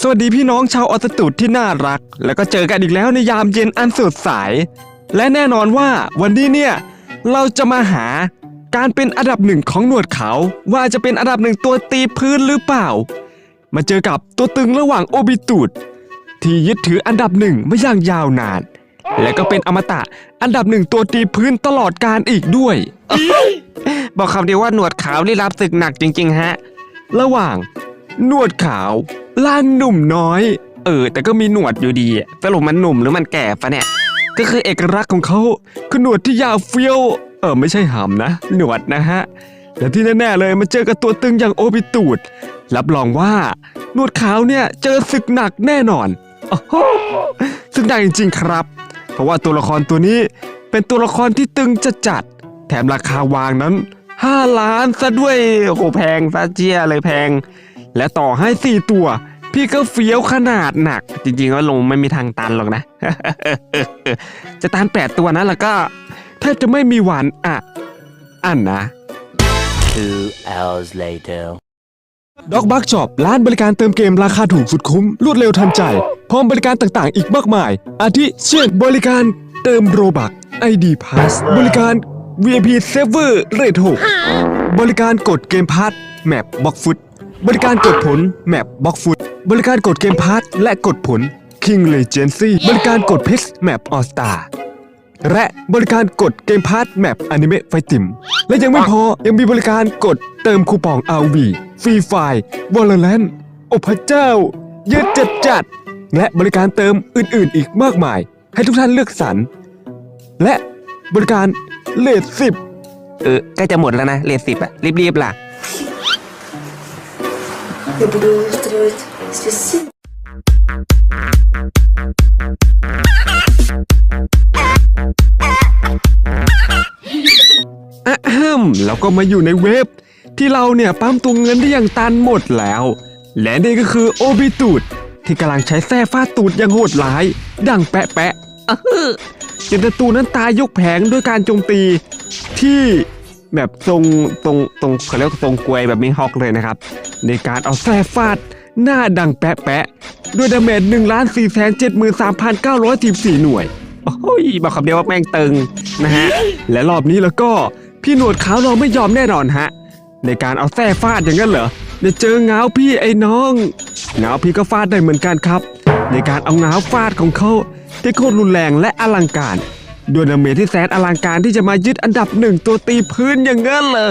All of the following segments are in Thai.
สวัสดีพี่น้องชาวออสตูดที่น่ารัก แล้วก็เจอกันอีกแล้วในยามเย็นอันสดใส และแน่นอนว่าวันนี้เนี่ย เราจะมาหาการเป็นอันดับหนึ่งของหนวดเขา ว่าจะเป็นอันดับหนึ่งตัวตีพื้นหรือเปล่า มาเจอกับตัวตึงระหว่างโอบิตูดที่ยึดถืออันดับหนึ่งมาอย่างยาวนาน และก็เป็นอมตะอันดับหนึ่งตัวตีพื้นตลอดการอีกด้วย บอกคำเดียวว่าหนวดขาวนี่รับศึกหนักจริง ๆ ฮะ ระหว่างหนวดขาว ล่างหนุ่มน้อย เออ แต่ก็มีหนวดอยู่ดีสรุปมันหนุ่มหรือมันแก่ปะเนี่ย ก็คือเอกลักษณ์ของเขาคือหนวดที่ยาวเฟี้ยว เออไม่ใช่หำนะ หนวดนะฮะและที่แน่ๆเลยมาเจอกับตัวตึงอย่างโอบิตูด รับรองว่าหนวดขาวเนี่ยเจอศึกหนักแน่นอนโอ้โหศึกหนักจริงๆครับ เพราะว่าตัวละครตัวนี้เป็นตัวละครที่ตึงจะจัด แถมราคาวางนั้น 5 ล้านซะด้วยโอ้โหแพงซะเจียเลยแพง และต่อให้4ตัว พี่ก็เฟี้ยวขนาดหนัก จริงๆก็ลงไม่มีทางตันหรอกนะ จะตัน8ตัวนะแล้วก็แทบจะไม่มีหวานอะ อันนะ Two hours later. ด็อกบักช็อปร้านบริการเติมเกมราคาถูกสุดคุ้ม รวดเร็วทันใจ พร้อมบริการต่างๆ อีกมากมาย อาทิเช่นบริการเติมโรบัก ID Pass บริการ VIP Server Rate 6บริการกดเกมพาร์ทแมปบ็อกฟุต บริการกดผลแมปบ็อกฟุตบริการกดเกมพาร์ทและกดผล King Legacy บริการกดพชรแมปออสตาและบริการกดเกมพาร์ทแมปอนิเมะไฟติม และยังไม่พอยังมีบริการกดเติมคูปอง RV ฟรีไฟล์วอลเลนโอพระเจ้า เยอะจัดจัด และบริการเติมอื่นๆ อีกมากมาย ให้ทุกท่านเลือกสรร และบริการเลทสิบเออใกล้จะหมดแล้วนะเลทสิบอะรีบๆล่ะ Я буду устраивать здесь сын. อะฮึมแล้วก็มาอยู่ในเว็บ ที่เราเนี่ยปั๊มตัวเงินได้อย่างตันหมดแล้ว และนี่ก็คือโอบิตูด ที่กำลังใช้แส้ฟาดตูดอย่างโหดร้าย ดังแปะแปะอะฮึจนตตูนั้นตายยกแผงด้วยการโจมตีที่ แบบทรงตรงตรงเขาเรียกทรงกลวยแบบมีฮอกเลยนะครับ ในการเอาแส้ฟาดหน้าดังแปะแปะด้วยดาเมจ1ล้าน4แสน73,914 หน่วย โอ้ยบอกคำเดียวว่าแม่งตึงนะฮะ และรอบนี้แล้วก็พี่หนวดขาวเราไม่ยอมแน่นอนฮะ ในการเอาแส้ฟาดอย่างนั้นเหรอเดี๋ยวเจอเงาพี่ไอ้น้องเงาพี่ก็ฟาดได้เหมือนกันครับ ในการเอาเงาฟาดของเขาที่โคตรรุนแรงและอลังการ ด้วยดาเมจที่แสนอลังการที่จะมายึดอันดับหนึ่งตัวตีพื้นอย่างนั้นเลย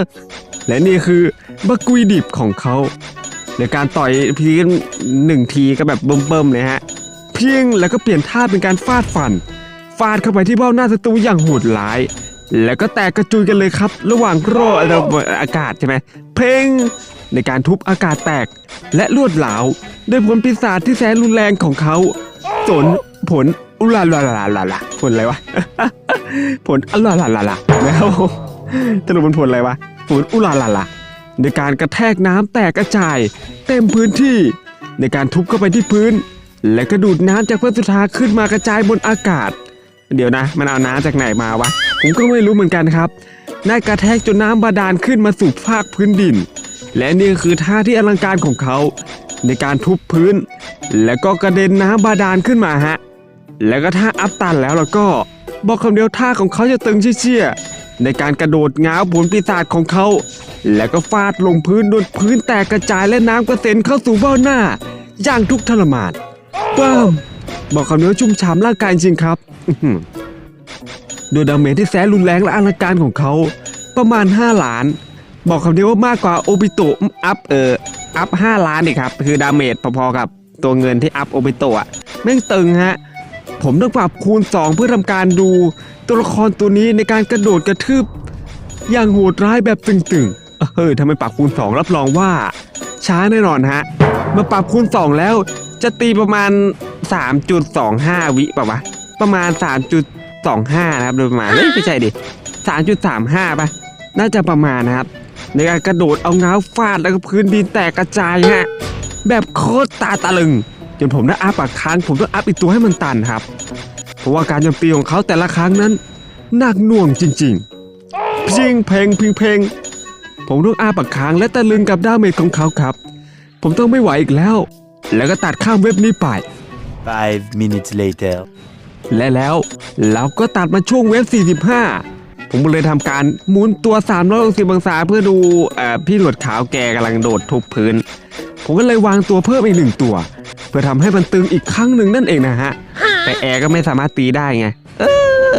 และนี่คือบักกุยดิบของเขาในการต่อยพื้นหนึ่งทีก็แบบเบิ่มๆเลยฮะ เพียงแล้วก็เปลี่ยนท่าเป็นการฟาดฟัน ฟาดเข้าไปที่เบ้าหน้าศัตรูอย่างโหดร้าย แล้วก็แตกกระจุยกันเลยครับ ระหว่างรออากาศใช่ไหมเพลงในการทุบอากาศแตกและลวดหลาวด้วยผลปีศาจที่แสนรุนแรงของเขาสนผล อุลาลาลาลาลาผลอะไรวะ ผลอุลาลาลาลาแล้วสรุปมันผลอะไรวะ ผลอุลาลาลาในการกระแทกน้ำแตกกระจาย เต็มพื้นที่ ในการทุบเข้าไปที่พื้น และก็ดูดน้ำจากพระสุธาขึ้นมากระจายบนอากาศ เดี๋ยวนะ มันเอาน้ำจากไหนมาวะ ผมก็ไม่รู้เหมือนกันครับได้กระแทกจนน้ำบาดาลขึ้นมาสู่ภาคพื้นดิน และนี่คือท่าที่อลังการของเขา ในการทุบพื้น แล้วก็กระเด็นน้ำบาดาลขึ้นมาฮะ แล้วก็ท่าอัพตันแล้วแล้วก็ บอกคำเดียวท่าของเขาจะตึงเชี่ยๆในการกระโดดง้าวผลปีศาจของเขา แล้วก็ฟาดลงพื้นโดนพื้นแตกกระจายและน้ำกระเซ็นเข้าสู่เบ้าหน้า อย่างทุกทรมานป้ามบอกคำเดียวชุ่มฉ่ำร่างกายจริงครับด้วยดาเมจที่แสนรุนแรงและอลังการของเขา ประมาณ 5 ล้าน บอกคำเดียวว่ามากกว่าโอบิโตะอัพเอออัพ 5 ล้านอีกครับ คือดาเมจพอๆกับตัวเงินที่อัพโอบิโตะแม่งตึงฮะ ผมต้องปรับคูณ 2 เพื่อทำการดูตัวละครตัวนี้ในการกระโดดกระทืบ อย่างโหดร้ายแบบตึงๆ เออทำไมปรับคูณ 2 รับรองว่า ช้าแน่นอนฮะ มาปรับคูณ 2 แล้ว จะตีประมาณ 3.25 วิป่ะวะ ประมาณ 3.25 นะครับโดยประมาณไม่ใช่ดิ 3.35 ป่ะ น่าจะประมาณนะครับ ในการกระโดดเอาเงาฟาดแล้วก็พื้นดินแตกกระจายฮะแบบโคตรตาตะลึง จนผมได้อัพอีกครั้งผมต้องอัพอีกตัวให้มันตันครับ เพราะว่าการโจมตีของเขาแต่ละครั้งนั้นหนักหน่วงจริงๆพิงเพลงพิงเพลงผมต้องอ้าปากค้างและตะลึงกับดาเมจของเขาครับ ผมต้องไม่ไหวอีกแล้ว แล้วก็ตัดข้ามเว็บนี้ไป Five minutes later. และแล้วเราก็ตัดมาช่วงเว็บ 45 ผมก็เลยทำการหมุนตัว 360องศาเพื่อดูเอ่อพี่หนวดขาวแกกำลังโดดทุบพื้น ผมก็เลยวางตัวเพิ่มอีกหนึ่งตัวเพื่อทำให้มันตึงอีกครั้งหนึ่งนั่นเองนะฮะ แต่แอร์ก็ไม่สามารถตีได้ไงเออ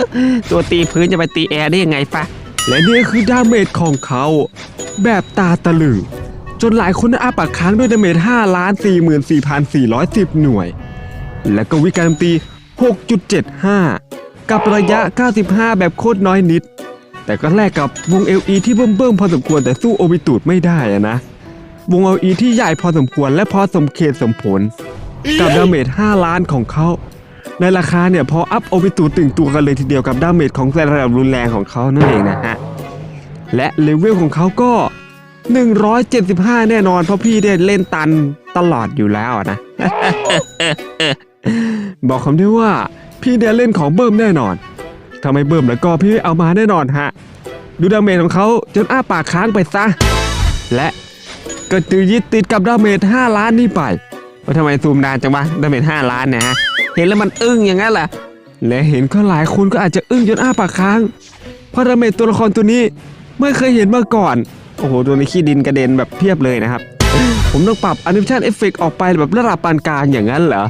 ตัวตีพื้นจะไปตีแอร์ได้ยังไงฟะและนี่คือดาเมจของเขา แบบตาตะลึงจนหลายคนอ้าปากค้างด้วยดาเมจ5ล้าน44,410 หน่วย และก็วิการตี 6.75 กับระยะ 95 แบบโคตรน้อยนิด แต่ก็แลกกับวง LE ที่เบิ่มๆพอสมควรแต่สู้โอบิตูดไม่ได้อะนะ วง LE ที่ใหญ่พอสมควรและพอสมเขตสมผล กับดาเมจ5ล้านของเขา ในราคาเนี่ยพออัพโอบิตูตึงตัวกันเลยทีเดียวกับดาเมจของแต่ระดับรุนแรงของเขานั่นเองนะฮะ และเลเวลของเขาก็ 175 แน่นอนเพราะพี่ได้เล่นตันตลอดอยู่แล้วนะ บอกคำได้ว่าพี่ได้เล่นของเบิ่มแน่นอนถ้าไมเบิ่มแล้วก็พี่เอามาแน่นอนฮะ ดูดาเมจของเขาจนอ้าปากค้างไปซะ และก็จือยึดติดกับดาเมจ5ล้านนี่ไป ว่าทำไมซูมนานจังวะดาเมจ5ล้านเนี่ยฮะเห็นแล้วมันอึ้งอย่างนั้นแหละและเห็นก็หลายคนก็อาจจะอึ้งจนอ้าปากค้าง เพราะดาเมจตัวละครตัวนี้ไม่เคยเห็นมาก่อน โอ้โหตัวนี้ขี้ดินกระเด็นแบบเพียบเลยนะครับ ผมต้องปรับอนิเมชันเอฟเฟกออกไปแบบระดับปานกลางอย่างนั้นเหรอ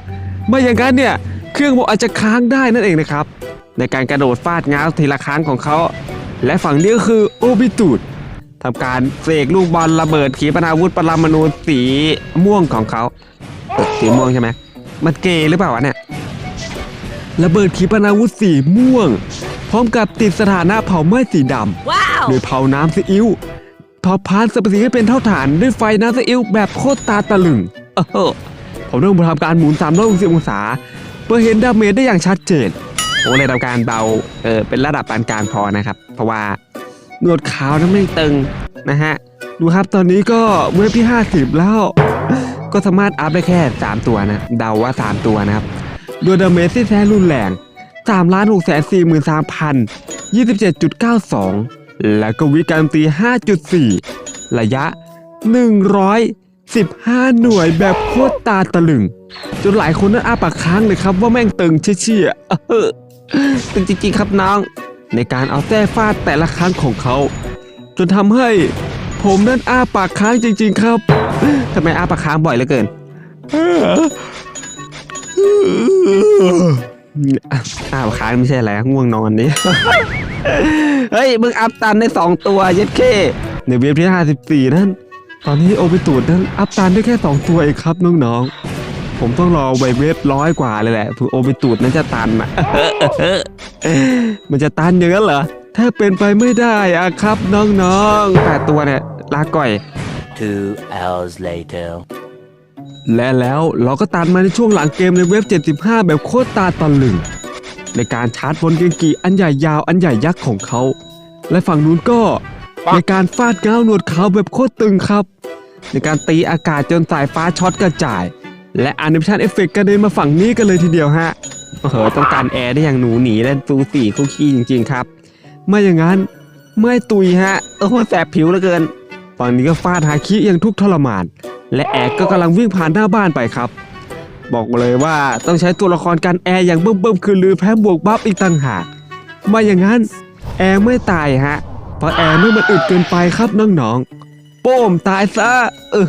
ไม่อย่างนั้นเนี่ยเครื่องผมอาจจะค้างได้นั่นเองนะครับ ในการกระโดดฟาดง้าวทีละครั้งของเขา และฝั่งนี้ก็คือโอบิตูดทำการเสกลูกบอลระเบิดขีปนาวุธปรมาณูสีม่วงของเขา สีม่วงใช่ไหมมันเกย์หรือเปล่าวะเนี่ยระเบิดขีปนาวุธสีม่วง พร้อมกับติดสถานะเผาไหม้สีดำโดยเผาน้ำซีอิ๊วเผาพานสรรพสิ่งให้เป็นเท่าฐานด้วยไฟน้ำซีอิ๊วแบบโคตรตาตะลึงเออผมต้องทำการหมุน360องศาเพื่อเห็นดาเมจได้อย่างชัดเจนผมเลยทำการเบาเออเป็นระดับปานกลางพอนะครับ เพราะว่าหนวดขาวนั้นไม่ตึงนะฮะดูครับตอนนี้ก็เว็บที่ 50 แล้ว ก็สามารถอัพได้แค่ 3 ตัวนะเดาว่า 3 ตัวนะครับด้วยดาเมจที่แท้รุนแรง3ล้าน6 4 3 27.92 แล้วก็วิการตี 5.4 ระยะ 115 หน่วยแบบโคตรตาตะลึง จนหลายคนนั้นอ้าปากค้างเลยครับว่าแม่งตึงเชี่ยๆตึงจริงๆครับน้อง ในการเอาแต้ฟาดแต่ละครั้งของเขา จนทำให้ ผมนั้นอ้าปากค้างจริง ๆ ครับทำไมอ้าปากค้างบ่อยเหลือเกินอ้าปากค้างไม่ใช่อะไรง่วงนอนนี่เฮ้ยมึงอัพตันได้สองตัวเย็ดเคในเว็บที่54นั้นตอนนี้โอเปตูดนั้นอัพตันได้แค่2ตัวเองครับน้องๆผมต้องรอไวเว็บร้อยกว่าเลยแหละเพื่อโอเปตูดนั้นจะตันอะมันจะตันอย่างนั้นเหรอ ถ้าเป็นไปไม่ได้อะครับน้องๆแปดตัวเนี่ยลาก่อย Two hours later. และแล้วเราก็ตัดมาในช่วงหลังเกมในเว็บ 75 แบบโคตรตาตะลึง ในการชาร์จบนเกงกีอันใหญ่ยาวอันใหญ่ยักษ์ของเขา และฝั่งนู้นก็ ในการฟาดเงาหนวดเขาแบบโคตรตึงครับ ในการตีอากาศจนสายฟ้าช็อตกระจาย และแอนิเมชันเอฟเฟกต์กระเด็นมาฝั่งนี้กันเลยทีเดียวฮะโอ้โหต้องการแอร์ได้อย่างหนูหนีและซูสีคุกกี้จริง ๆ ครับ ไม่อย่างนั้นไม่ตุยฮะโอ้แสบผิวเหลือเกิน ฝั่งนี้ก็ฟาดฮาคิอย่างทุกข์ทรมาน และแอร์ก็กำลังวิ่งผ่านหน้าบ้านไปครับ บอกเลยว่าต้องใช้ตัวละครกันแอร์อย่างเบิ่มๆคือลือแพ้บวกบัฟอีกต่างหากไม่อย่างนั้นแอร์ไม่ตายฮะเพราะแอร์นี่มันอึดเกินไปครับน้องๆโป้มตายซะเออ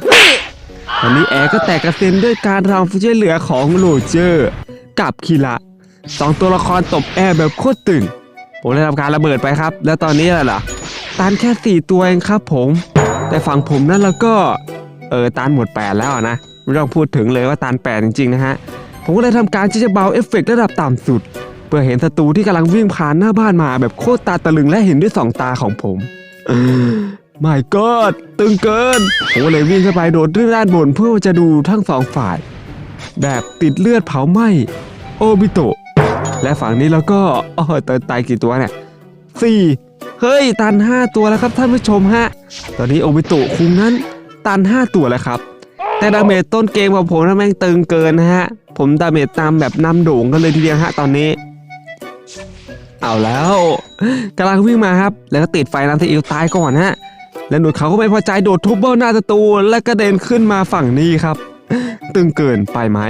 ตอนนี้แอร์ก็แตกกระเซ็นด้วยการรำช่วยเหลือของโรเจอร์ กับคิระสองตัวละครตบแอร์แบบโคตรตึง ผมได้ทำการระเบิดไปครับ แล้วตอนนี้อะไรล่ะตันแค่ 4 ตัวเองครับผม แต่ฝั่งผมนั่นแล้วก็ เออตันหมด 8 แล้วนะ ไม่ต้องพูดถึงเลยว่าตัน8จริงๆนะฮะ ผมก็เลยทำการที่จะเบาเอฟเฟกต์ระดับต่ำสุด เพื่อเห็นศัตรูที่กำลังวิ่งผ่านหน้าบ้านมาแบบโคตรตาตะลึงและเห็นด้วยสองตาของผมไม่กอดตึงเกินผมเลยวิ่งเข้าไปโดดด้วยด้านบนเพื่อจะดูทั้งสองฝ่าย แบบติดเลือดเผาไหม้โอบิโตะ และฝั่งนี้แล้วก็อ๋อตายตายกี่ตัวเนี่ยสี่เฮ้ย ตัน 5 ตัวแล้วครับท่านผู้ชมฮะ ตอนนี้โอบิโตะคุงนั้นตัน 5 ตัวแล้วครับ แต่ดาเมจต้นเกมของผมนั้นแม่งตึงเกินนะฮะ ผมดาเมจตามแบบนำโด่งกันเลยทีเดียวฮะตอนนี้ เอาแล้วกำลังวิ่งมาครับ แล้วก็ติดไฟน้ำซีอิวตายก่อนฮะ และหนุดเขาก็ไม่พอใจโดดทุบเบ้าหน้าศัตรูและกระเด็นขึ้นมาฝั่งนี้ครับ ตึงเกินไปไหม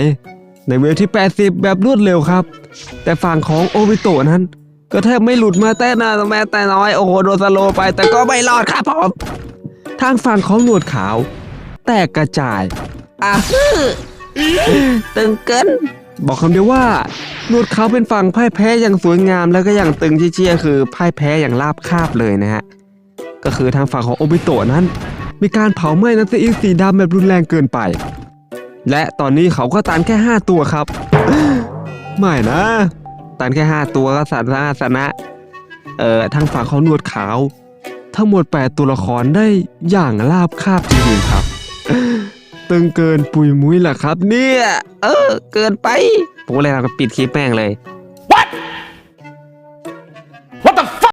ในเวฟที่ 80 แบบรวดเร็วครับ แต่ฝั่งของโอบิโตะนั้น ก็แทบไม่หลุดมาแต่นาแม้แต่น้อยโอ้โหโดนสโลไป แต่ก็ไม่รอดครับผมทางฝั่งของหนวดขาว แตกกระจายอะฮึตึงเกินบอกคำเดียวว่าหนวดขาวเป็นฝั่งพ่ายแพ้อย่างสวยงามแล้วก็อย่างตึงเชี่ยๆคือพ่ายแพ้อย่างราบคาบเลยนะฮะก็คือทางฝั่งของโอบิโตะนั้น มีการเผาไหม้นักซีอีสีดำแบบรุนแรงเกินไป และตอนนี้เขาก็ตันแค่ 5 ตัวครับ ไม่นะ ตันแค่ 5 ตัวก็สานะสนะเอ่อทางฝั่งเขานวดขาว ทั้งหมด 8 ตัวละครได้อย่างราบคาบจริงๆครับ ตึงเกินปุยมุ้ยล่ะครับ เนี่ย เออ เกินไป ผมเลยทำปิดคลิปแป้งเลย What What the fuck